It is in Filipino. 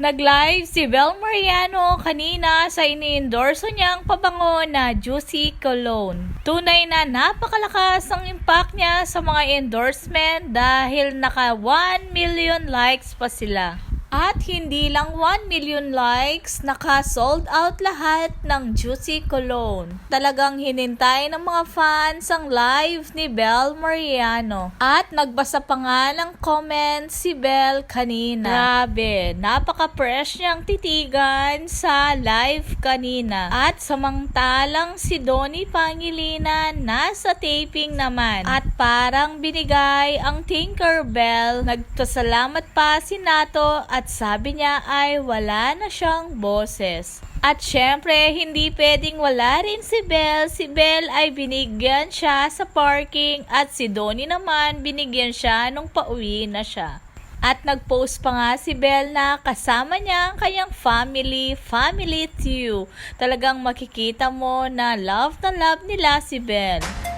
Nag-live si Bel Mariano kanina sa ini-endorso niyang pabango na Juicy Cologne. Tunay na napakalakas ang impact niya sa mga endorsement dahil naka 1 million likes pa sila. At hindi lang 1 million likes, naka-sold out lahat ng Juicy Cologne. Talagang hinintay ng mga fans ang live ni Bel Mariano. At nagbasa pa nga ng comment si Bel kanina. Grabe, napaka-fresh niyang titigan sa live kanina. At samantalang si Donnie Pangilinan nasa taping naman. At parang binigay ang Tinkerbell. Nagpasalamat pa si Nato at sabi niya ay wala na siyang boses. At syempre, hindi pwedeng wala rin si Belle. Si Belle ay binigyan siya sa parking at si Donnie naman binigyan siya nung pauwi na siya. At nag-post pa nga si Belle na kasama niya ang kanyang family, family to Talagang makikita mo na love na love nila si Belle.